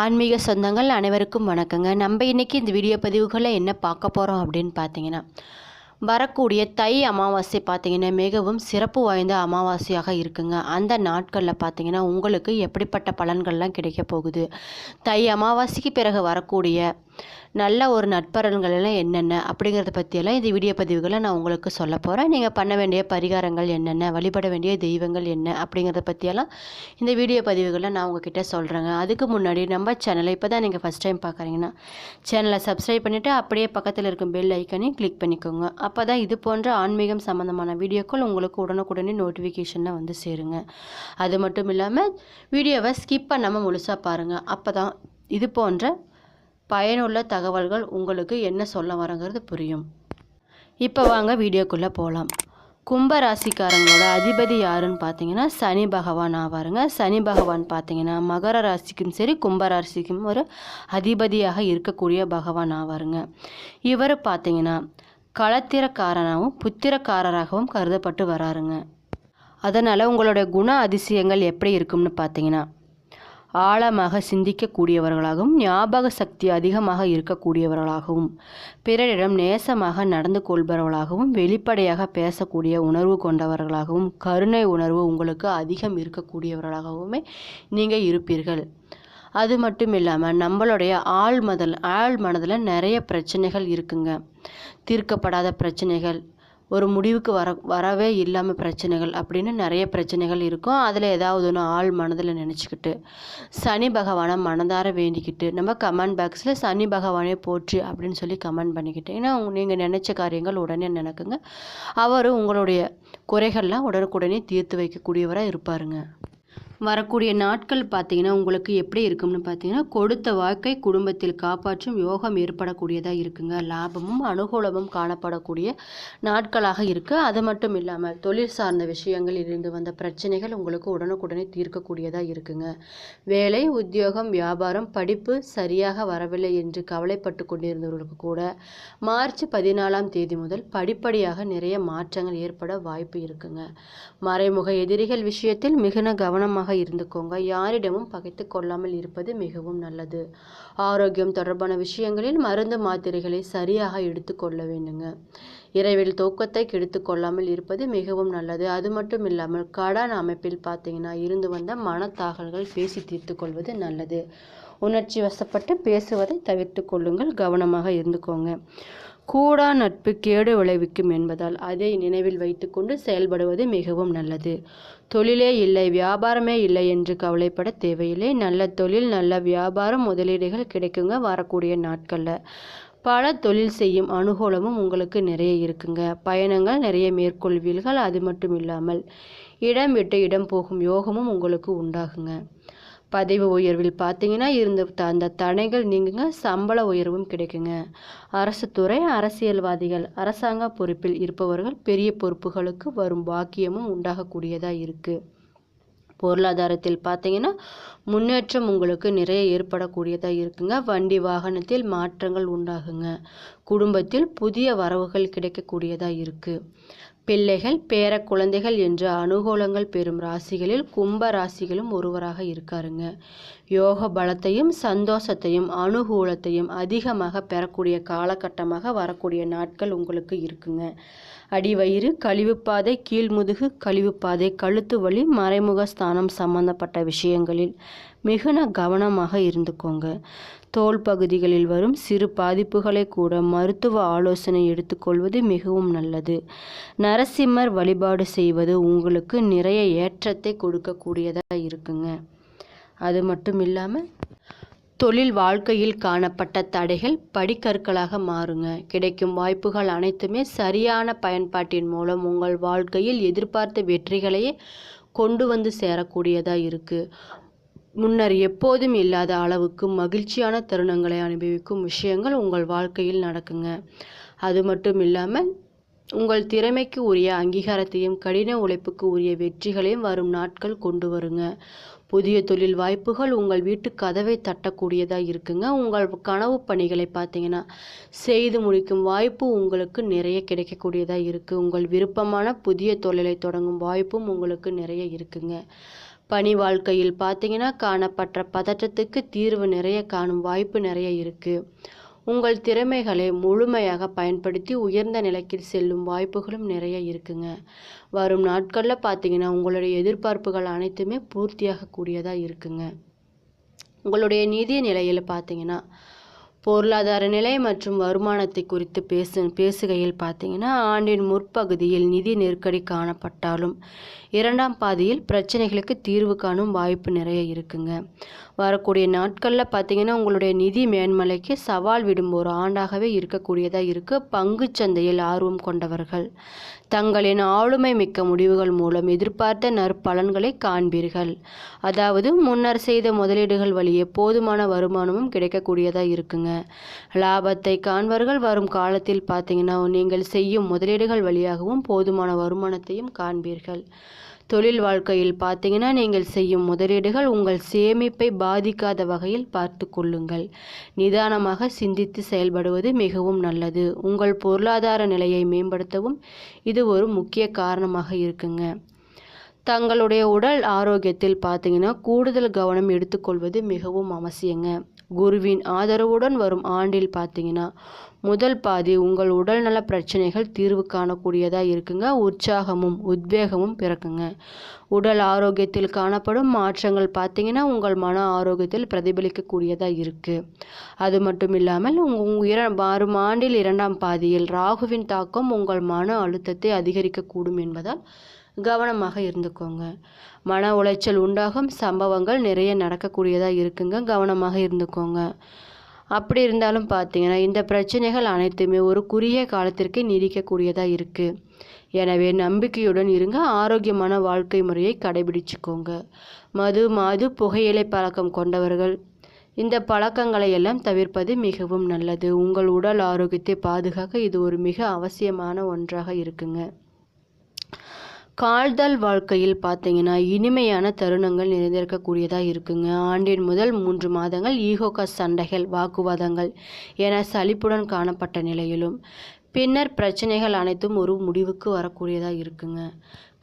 ஆன்மீக சொந்தங்கள் அனைவருக்கும் வணக்கங்க. நம்ம இன்றைக்கி இந்த வீடியோ பதிவுகளில் என்ன பார்க்க போகிறோம் அப்படின்னு பார்த்தீங்கன்னா வரக்கூடிய தை அமாவாசை பார்த்தீங்கன்னா மிகவும் சிறப்பு வாய்ந்த அமாவாசையாக இருக்குங்க. அந்த நாட்களில் பார்த்தீங்கன்னா உங்களுக்கு எப்படிப்பட்ட பலன்கள்லாம் கிடைக்க போகுது? தை அமாவாசைக்கு பிறகு வரக்கூடிய நல்ல ஒரு நட்பலன்கள் எல்லாம் என்னென்ன? அப்படிங்கிறத பற்றியெல்லாம் இந்த வீடியோ பதிவுகளை நான் உங்களுக்கு சொல்ல போகிறேன் நீங்கள் பண்ண வேண்டிய பரிகாரங்கள் என்னென்ன? வழிபட வேண்டிய தெய்வங்கள் என்ன? அப்படிங்கிறத பற்றியெல்லாம் இந்த வீடியோ பதிவுகளை நான் உங்ககிட்ட சொல்கிறேங்க அதுக்கு முன்னாடி நம்ம சேனலை இப்போ தான் நீங்கள் ஃபஸ்ட் டைம் பார்க்குறீங்கன்னா சேனலை சப்ஸ்கிரைப் பண்ணிவிட்டு அப்படியே பக்கத்தில் இருக்கும் பெல் ஐக்கனையும் கிளிக் பண்ணிக்கோங்க. அப்போ தான் இது போன்ற ஆன்மீகம் சம்மந்தமான வீடியோக்கள் உங்களுக்கு உடனுக்குடனே நோட்டிஃபிகேஷனில் வந்து சேருங்க. அது மட்டும் இல்லாமல் வீடியோவை ஸ்கிப் பண்ணாமல் முழுசாக பாருங்கள் அப்போ தான் இது போன்ற பயனுள்ள தகவல்கள் உங்களுக்கு என்ன சொல்ல வரங்கிறது புரியும். இப்போ வாங்க வீடியோக்குள்ளே போகலாம் கும்ப ராசிக்காரங்களோட அதிபதி யாருன்னு பார்த்தீங்கன்னா சனி பகவான் ஆவாருங்க. சனி பகவான் பார்த்தீங்கன்னா மகர ராசிக்கும் சரி கும்ப ராசிக்கும் ஒரு அதிபதியாக இருக்கக்கூடிய பகவான் ஆவாருங்க. இவர் பார்த்தீங்கன்னா களத்திரக்காரனாகவும் புத்திரக்காரராகவும் கருதப்பட்டு வராருங்க. அதனால் உங்களுடைய குண அதிசயங்கள் எப்படி இருக்கும்னு பார்த்தீங்கன்னா ஆழமாக சிந்திக்கக்கூடியவர்களாகவும் ஞாபக சக்தி அதிகமாக இருக்கக்கூடியவர்களாகவும் பிறரிடம் நேசமாக நடந்து கொள்பவர்களாகவும் வெளிப்படையாக பேசக்கூடிய உணர்வு கொண்டவர்களாகவும் கருணை உணர்வு உங்களுக்கு அதிகம் இருக்கக்கூடியவர்களாகவுமே நீங்கள் இருப்பீர்கள். அது மட்டும் இல்லாமல் நம்மளுடைய ஆள் மதல் ஆள் மனதில் நிறைய பிரச்சனைகள் இருக்குங்க. தீர்க்கப்படாத பிரச்சனைகள் ஒரு முடிவுக்கு வர வரவே இல்லாமல் பிரச்சனைகள் அப்படின்னு நிறைய பிரச்சனைகள் இருக்கும். அதில் ஏதாவது ஒன்று ஆள் மனதில் நினச்சிக்கிட்டு சனி பகவானை மனதார வேண்டிக்கிட்டு நம்ம கமெண்ட் பாக்ஸில் சனி பகவானே போற்று அப்படின்னு சொல்லி கமெண்ட் பண்ணிக்கிட்டு. ஏன்னா நீங்கள் நினச்ச காரியங்கள் உடனே நினைக்குங்க. அவர் உங்களுடைய குறைகள்லாம் உடனுக்குடனே தீர்த்து வைக்கக்கூடியவராக இருப்பாருங்க. வரக்கூடிய நாட்கள் பார்த்தீங்கன்னா உங்களுக்கு எப்படி இருக்கும்னு பார்த்தீங்கன்னா கொடுத்த வாழ்க்கை குடும்பத்தில் காப்பாற்றும் யோகம் ஏற்படக்கூடியதாக இருக்குங்க. லாபமும் அனுகூலமும் காணப்படக்கூடிய நாட்களாக இருக்குது அது மட்டும் இல்லாமல் தொழில் சார்ந்த விஷயங்களில் இருந்து வந்த பிரச்சனைகள் உங்களுக்கு உடனுக்குடனே தீர்க்கக்கூடியதாக இருக்குங்க. வேலை உத்தியோகம் வியாபாரம் படிப்பு சரியாக வரவில்லை என்று கவலைப்பட்டு கொண்டிருந்தவர்களுக்கு கூட மார்ச் பதினாலாம் தேதி முதல் படிப்படியாக நிறைய மாற்றங்கள் ஏற்பட வாய்ப்பு இருக்குங்க. மறைமுக எதிரிகள் விஷயத்தில் மிகுந்த கவனமாக இருந்துக்கோங்க. யாரிடமும் பகைத்து கொள்ளாமல் இருப்பது மிகவும் நல்லது. ஆரோக்கியம் தொடர்பான விஷயங்களில் மருந்து மாத்திரைகளை சரியாக எடுத்துக்கொள்ள வேண்டுங்க. இரவில் தூக்கத்தை கெடுத்து கொள்ளாமல் இருப்பது மிகவும் நல்லது. அது மட்டும் இல்லாமல் கடன் அமைப்பில் பார்த்தீங்கன்னா இருந்து வந்த மனத்தாகல்கள் பேசி தீர்த்து கொள்வது நல்லது. உணர்ச்சி வசப்பட்டு பேசுவதை தவிர்த்து கொள்ளுங்கள். கவனமாக இருந்துக்கோங்க. கூடா நட்பு கேடு விளைவிக்கும் என்பதால் அதை நினைவில் வைத்துக்கொண்டு செயல்படுவது மிகவும் நல்லது. தொழிலே இல்லை வியாபாரமே இல்லை என்று கவலைப்பட தேவையில்லை. நல்ல தொழில் நல்ல வியாபாரம் முதலீடுகள் கிடைக்குங்க வரக்கூடிய நாட்களில். பல தொழில் செய்யும் அனுகூலமும் உங்களுக்கு நிறைய இருக்குங்க. பயணங்கள் நிறைய மேற்கொள்வீர்கள் அது மட்டும் இல்லாமல் இடம் விட்டு இடம் போகும் யோகமும் உங்களுக்கு உண்டாகுங்க. பதவி உயர்வில் பார்த்தீங்கன்னா இருந்த த- அந்த தடைகள் நீங்குங்க சம்பள உயர்வும் கிடைக்குங்க. அரசு துறை அரசியல்வாதிகள் அரசாங்க பொறுப்பில் இருப்பவர்கள் பெரிய பொறுப்புகளுக்கு வரும் பாக்கியமும் உண்டாகக்கூடியதாக இருக்குது பொருளாதாரத்தில் பார்த்தீங்கன்னா முன்னேற்றம் உங்களுக்கு நிறைய ஏற்படக்கூடியதாக இருக்குங்க. வண்டி வாகனத்தில் மாற்றங்கள் உண்டாகுங்க. குடும்பத்தில் புதிய வரவுகள் கிடைக்கக்கூடியதாக இருக்குது பிள்ளைகள் பேர குழந்தைகள் என்ற அனுகூலங்கள் பெறும் ராசிகளில் கும்ப ராசிகளும் ஒருவராக இருக்காருங்க. யோக பலத்தையும் சந்தோஷத்தையும் அனுகூலத்தையும் அதிகமாக பெறக்கூடிய காலகட்டமாக வரக்கூடிய நாட்கள் உங்களுக்கு இருக்குங்க. அடிவயிறு கழிவுப்பாதை கீழ்முதுகு கழிவுப்பாதை கழுத்து வலி மறைமுக ஸ்தானம் சம்பந்தப்பட்ட விஷயங்களில் மிகுந்த கவனமாக இருந்துக்கோங்க. தோல் பகுதிகளில் வரும் சிறு பாதிப்புகளை கூட மருத்துவ ஆலோசனை எடுத்துக்கொள்வது மிகவும் நல்லது. நரசிம்மர் வழிபாடு செய்வது உங்களுக்கு நிறைய ஏற்றத்தை கொடுக்கக்கூடியதாக இருக்குங்க. அது மட்டும் இல்லாமல் தொழில் வாழ்க்கையில் காணப்பட்ட தடைகள் படிக்கற்களாக மாறுங்க. கிடைக்கும் வாய்ப்புகள் அனைத்துமே சரியான பயன்பாட்டின் மூலம் உங்கள் வாழ்க்கையில் எதிர்பார்த்த வெற்றிகளையே கொண்டு வந்து சேரக்கூடியதாக இருக்குது முன்னர் எப்போதும் இல்லாத அளவுக்கு மகிழ்ச்சியான தருணங்களை அனுபவிக்கும் விஷயங்கள் உங்கள் வாழ்க்கையில் நடக்குங்க. அது மட்டும் இல்லாமல் உங்கள் திறமைக்கு உரிய அங்கீகாரத்தையும் கடின உழைப்புக்கு உரிய வெற்றிகளையும் வரும் நாட்கள் கொண்டு வருங்க. புதிய தொழில் வாய்ப்புகள் உங்கள் வீட்டு கதவை தட்டக்கூடியதாக இருக்குங்க. உங்கள் கனவு பணிகளை பார்த்தீங்கன்னா செய்து முடிக்கும் வாய்ப்பு உங்களுக்கு நிறைய கிடைக்கக்கூடியதாக இருக்குது உங்கள் விருப்பமான புதிய தொழிலை தொடங்கும் வாய்ப்பும் உங்களுக்கு நிறைய இருக்குங்க. பணி வாழ்க்கையில் பார்த்தீங்கன்னா காணப்பட்ட பதற்றத்துக்கு தீர்வு நிறைய காணும் வாய்ப்பு நிறைய இருக்குது உங்கள் திறமைகளை முழுமையாக பயன்படுத்தி உயர்ந்த நிலைக்கு செல்லும் வாய்ப்புகளும் நிறைய இருக்குங்க. வரும் நாட்களில் பார்த்தீங்கன்னா உங்களுடைய எதிர்பார்ப்புகள் அனைத்துமே பூர்த்தியாக கூடியதாக இருக்குங்க. உங்களுடைய நிதி நிலையில் பார்த்தீங்கன்னா பொருளாதார நிலை மற்றும் வருமானத்தை குறித்து பேசு பேசுகையில் பார்த்தீங்கன்னா ஆண்டின் முற்பகுதியில் நிதி நெருக்கடி காணப்பட்டாலும் இரண்டாம் பாதியில் பிரச்சனைகளுக்கு தீர்வு காணும் வாய்ப்பு நிறைய இருக்குங்க. வரக்கூடிய நாட்களில் பார்த்தீங்கன்னா உங்களுடைய நிதி மேன்மலைக்கு சவால் விடும் ஒரு ஆண்டாகவே இருக்கக்கூடியதாக இருக்குது பங்கு சந்தையில் ஆர்வம் கொண்டவர்கள். தங்களின் ஆளுமை மிக்க முடிவுகள் மூலம் எதிர்பார்த்த நற்பலன்களை காண்பீர்கள். அதாவது முன்னர் செய்த முதலீடுகள் வழியே போதுமான வருமானமும் கிடைக்கக்கூடியதாக இருக்குங்க. லாபத்தை காண்பவர்கள் வரும் காலத்தில் பார்த்தீங்கன்னா நீங்கள் செய்யும் முதலீடுகள் வழியாகவும் போதுமான வருமானத்தையும் காண்பீர்கள். தொழில் வாழ்க்கையில் பார்த்தீங்கன்னா நீங்கள் செய்யும் முதலீடுகள் உங்கள் சேமிப்பை பாதிக்காத வகையில் பார்த்து கொள்ளுங்கள். நிதானமாக சிந்தித்து செயல்படுவது மிகவும் நல்லது. உங்கள் பொருளாதார நிலையை மேம்படுத்தவும் இது ஒரு முக்கிய காரணமாக இருக்குங்க. தங்களுடைய உடல் ஆரோக்கியத்தில் பார்த்தீங்கன்னா கூடுதல் கவனம் எடுத்துக்கொள்வது மிகவும் அவசியங்க. குருவின் ஆதரவுடன் வரும் ஆண்டில் பார்த்தீங்கன்னா முதல் பாதி உங்கள் உடல்நல பிரச்சனைகள் தீர்வு காணக்கூடியதாக இருக்குங்க. உற்சாகமும் உத்வேகமும் பிறக்குங்க. உடல் ஆரோக்கியத்தில் காணப்படும் மாற்றங்கள் பார்த்தீங்கன்னா உங்கள் மன ஆரோக்கியத்தில் பிரதிபலிக்கக்கூடியதாக இருக்குது அது மட்டும் இல்லாமல் உங்கள் இர வரும் ஆண்டில் இரண்டாம் பாதியில் ராகுவின் தாக்கம் உங்கள் மன அழுத்தத்தை அதிகரிக்கக்கூடும் என்பதால் கவனமாக இருந்துக்கோங்க. மன உளைச்சல் உண்டாகும் சம்பவங்கள் நிறைய நடக்கக்கூடியதாக இருக்குங்க. கவனமாக இருந்துக்கோங்க. அப்படி இருந்தாலும் பார்த்தீங்கன்னா இந்த பிரச்சனைகள் அனைத்துமே ஒரு குறுகிய காலத்திற்கு நீடிக்கக்கூடியதாக இருக்குது எனவே நம்பிக்கையுடன் இருங்க ஆரோக்கியமான வாழ்க்கை முறையை கடைபிடிச்சுக்கோங்க. மது மாது புகையிலை பழக்கம் கொண்டவர்கள் இந்த பழக்கங்களை எல்லாம் தவிர்ப்பது மிகவும் நல்லது. உங்கள் உடல் ஆரோக்கியத்தை பாதுகாக்க இது ஒரு மிக அவசியமான ஒன்றாக இருக்குங்க. கால்தல் வாழ்க்கையில் பார்த்தீங்கன்னா இனிமையான தருணங்கள் நிறைந்திருக்கக்கூடியதாக இருக்குங்க. ஆண்டின் முதல் மூன்று மாதங்கள் ஈகோக சண்டைகள் வாக்குவாதங்கள் என சலிப்புடன் காணப்பட்ட நிலையிலும் பின்னர் பிரச்சனைகள் அனைத்தும் ஒரு முடிவுக்கு வரக்கூடியதாக இருக்குங்க.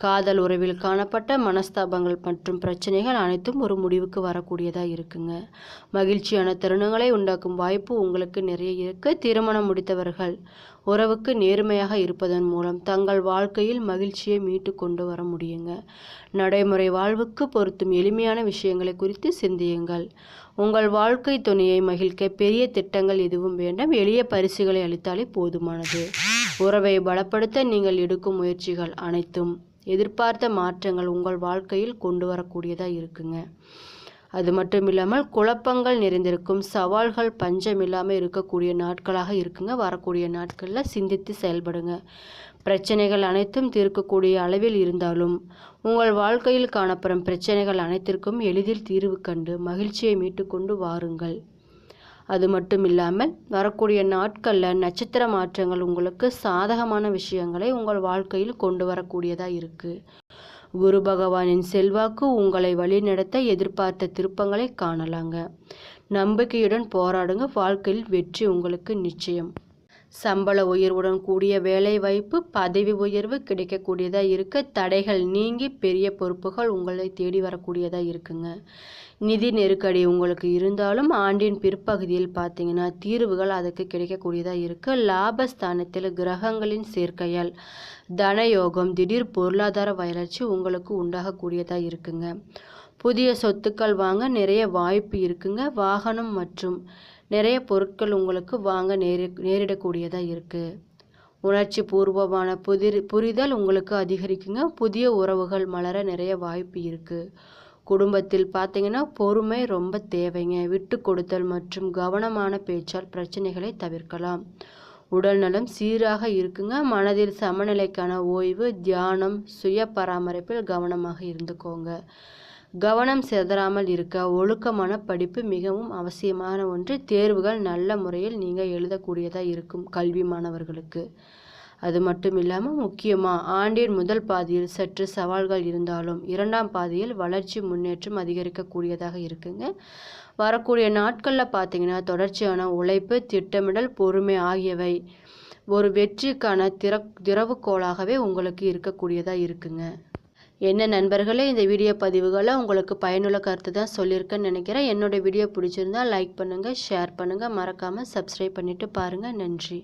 காதல் உறவில் காணப்பட்ட மனஸ்தாபங்கள் மற்றும் பிரச்சனைகள் அனைத்தும் ஒரு முடிவுக்கு வரக்கூடியதாக இருக்குங்க. மகிழ்ச்சியான தருணங்களை உண்டாக்கும் வாய்ப்பு உங்களுக்கு நிறைய இருக்கு. திருமணம் முடித்தவர்கள் உறவுக்கு நேர்மையாக இருப்பதன் மூலம் தங்கள் வாழ்க்கையில் மகிழ்ச்சியை மீட்டு கொண்டு வர முடியுங்க. நடைமுறை வாழ்வுக்கு பொருத்தும் எளிமையான விஷயங்களை குறித்து சிந்தியுங்கள். உங்கள் வாழ்க்கை துணையை மகிழ்க்க பெரிய திட்டங்கள் எதுவும் வேண்டாம். எளிய பரிசுகளை அளித்தாலே போதுமானது. உறவை பலப்படுத்த நீங்கள் எடுக்கும் முயற்சிகள் அனைத்தும் எதிர்பார்த்த மாற்றங்கள் உங்கள் வாழ்க்கையில் கொண்டு வரக்கூடியதாக இருக்குங்க. அது மட்டும் இல்லாமல் குழப்பங்கள் நிறைந்திருக்கும் சவால்கள் பஞ்சம் இல்லாமல் இருக்கக்கூடிய நாட்களாக இருக்குங்க. வரக்கூடிய நாட்களில் சிந்தித்து செயல்படுங்க. பிரச்சனைகள் அனைத்தும் தீர்க்கக்கூடிய அளவில் இருந்தாலும் உங்கள் வாழ்க்கையில் காணப்படும் பிரச்சனைகள் அனைத்திற்கும் எளிதில் தீர்வு கண்டு மகிழ்ச்சியை மீட்டுக்கொண்டு வாருங்கள். அது மட்டும் இல்லாமல் வரக்கூடிய நாட்களில் நட்சத்திர மாற்றங்கள் உங்களுக்கு சாதகமான விஷயங்களை உங்கள் வாழ்க்கையில் கொண்டு வரக்கூடியதாக இருக்குது குரு பகவானின் செல்வாக்கு உங்களை வழிநடத்த எதிர்பார்த்த திருப்பங்களை காணலாங்க. நம்பிக்கையுடன் போராடுங்க வாழ்க்கையில் வெற்றி உங்களுக்கு நிச்சயம். சம்பள உயர்வுடன் கூடிய வேலை வாய்ப்பு பதவி உயர்வு கிடைக்கக்கூடியதாக இருக்க. தடைகள் நீங்கி பெரிய பொறுப்புகள் உங்களை தேடி வரக்கூடியதாக இருக்குங்க. நிதி நெருக்கடி உங்களுக்கு இருந்தாலும் ஆண்டின் பிற்பகுதியில் பார்த்தீங்கன்னா தீர்வுகள் அதுக்கு கிடைக்கக்கூடியதாக இருக்குது லாபஸ்தானத்தில் கிரகங்களின் சேர்க்கையால் தனயோகம் திடீர் பொருளாதார வளர்ச்சி உங்களுக்கு உண்டாகக்கூடியதாக இருக்குங்க. புதிய சொத்துக்கள் வாங்க நிறைய வாய்ப்பு இருக்குங்க. வாகனம் மற்றும் நிறைய பொருட்கள் உங்களுக்கு வாங்க நேரி நேரிடக்கூடியதாக இருக்குது உணர்ச்சி பூர்வமான புதிர் புரிதல் உங்களுக்கு அதிகரிக்குங்க. புதிய உறவுகள் மலர நிறைய வாய்ப்பு இருக்குது குடும்பத்தில் பார்த்தீங்கன்னா பொறுமை ரொம்ப தேவைங்க. விட்டு கொடுத்தல் மற்றும் கவனமான பேச்சால் பிரச்சனைகளை தவிர்க்கலாம். உடல் நலம் சீராக இருக்குங்க. மனதில் சமநிலைக்கான ஓய்வு தியானம் சுய பராமரிப்பில் கவனமாக இருந்துக்கோங்க. கவனம் சிதறாமல் இருக்க ஒழுக்கமான படிப்பு மிகவும் அவசியமான ஒன்று. தேர்வுகள் நல்ல முறையில் நீங்கள் எழுதக்கூடியதாக இருக்கும் கல்வி மாணவர்களுக்கு. அது மட்டும் இல்லாமல் முக்கியமாக ஆண்டின் முதல் பாதியில் சற்று சவால்கள் இருந்தாலும் இரண்டாம் பாதியில் வளர்ச்சி முன்னேற்றம் அதிகரிக்கக்கூடியதாக இருக்குங்க. வரக்கூடிய நாட்களில் பார்த்தீங்கன்னா தொடர்ச்சியான உழைப்பு திட்டமிடல் பொறுமை ஆகியவை ஒரு வெற்றிக்கான திற திறவுகோளாகவே உங்களுக்கு இருக்கக்கூடியதாக இருக்குங்க. என்ன நண்பர்களே இந்த வீடியோ பதிவுகளை உங்களுக்கு பயனுள்ள கருத்து தான் சொல்லியிருக்கேன்னு நினைக்கிறேன். என்னோடய வீடியோ பிடிச்சிருந்தா லைக் பண்ணுங்கள் ஷேர் பண்ணுங்கள் மறக்காமல் சப்ஸ்கிரைப் பண்ணிவிட்டு பாருங்கள் நன்றி.